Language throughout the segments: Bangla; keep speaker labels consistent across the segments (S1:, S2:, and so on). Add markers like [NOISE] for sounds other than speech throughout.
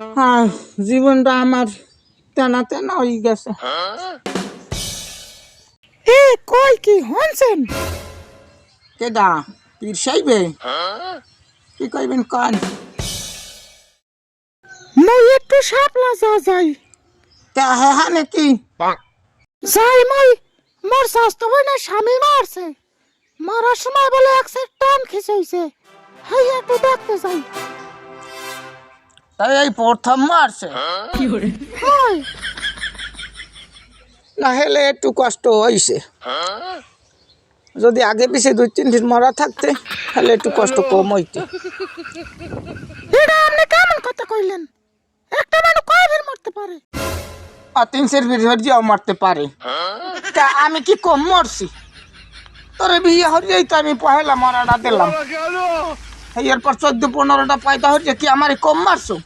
S1: হ্যাঁ জীবনটা আমার তেনা তেনা হয়ে গেছে।
S2: এ কই কি হনছেন?
S1: কেডা পীর সাইবে কি কইবেন কান?
S2: মই একটু সাপলা যা যাই।
S1: তা হ্যাঁ হ্যাঁ নাকি?
S2: যাই মই মোর স্বাস্থ্য না স্বামী মারছে। মারার সময় বলে এক সেট টান খিচাইছে হাই একটু দেখতে যাই।
S1: তাই এই প্রথম মারছে। না হেলে একটু কষ্ট হয়েছে যদি আগে পিছে দুই তিন দিন মরা থাকতে তাহলে একটু কষ্ট কম হইতে।
S2: এটা আপনি কেমন কথা কইলেন? একটা মানুষ কয়দিন মরতে পারে?
S1: আর তিনশের ভিড়িয়াও মারতে পারে। তা আমি কি কম মরছি? তোরে বিয়ে হরিয়াই তো আমি পহেলা মরাটা দিলাম। এরপর চোদ্দ পনেরোটা পয়দা হরিয়ে কি আমার কম মারছো?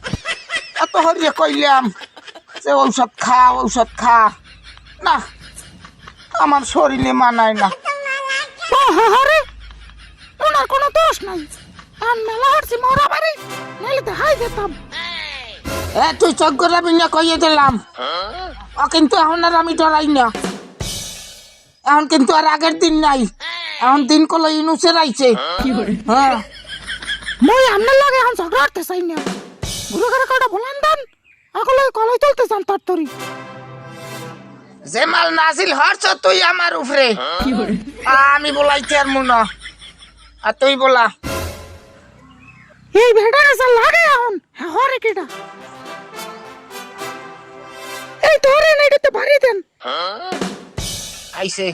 S1: এত হরিয়ে কইলাম যে ঔষধ খা ঔষধ খা। না আমার শরীরে মানায় না।
S2: আরে ওনার কোনো দোষ নাই। আর মেলা হচ্ছে মরা বাড়ি নাইলে দেখাই যেতাম।
S1: এ তুই চোখ গোলাবি না কইয়ে দিলাম। ও কিন্তু এখন আর আমি ডরাই না। এখন কিন্তু আর আগের দিন নাই। এখন দিন কলো ইনুসের আইছে হ্যাঁ।
S2: মই আপনার লাগে এখন ঝগড়া করতে চাই না। ঘুরে ঘুরে কটা বলেন দেন। আগলে কলাই চলতে চান তার তরি
S1: যে মাল নাজিল হরছ তুই আমার উপরে আমি বলাইতে আর মুনা। আর তুই বলা।
S2: এই ভেড়া গাছা লাগে এখন। হ্যাঁ হরে কেটা এই ধরেন এটাতে ভারী দেন।
S1: আইছে।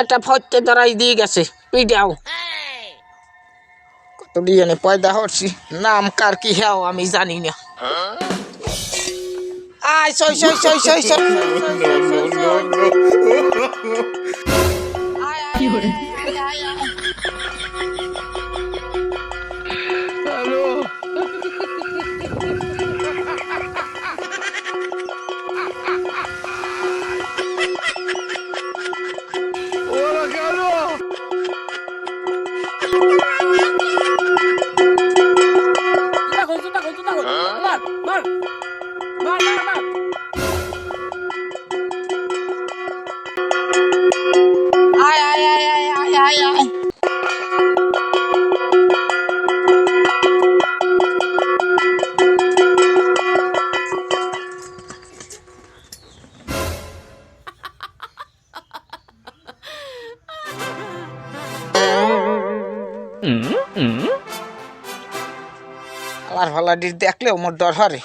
S1: একটা ফটতে ধরাই দিয়ে গেছে। পিডাও কত ডিএনএ পয়দা হরছি নাম কার কি হ্যাও আমি জানি না। আয় সই সই সই সই সই। [LAUGHS] আয় মার মার মার মার আলার ফালাডির দেখলেও মোর ডর হরে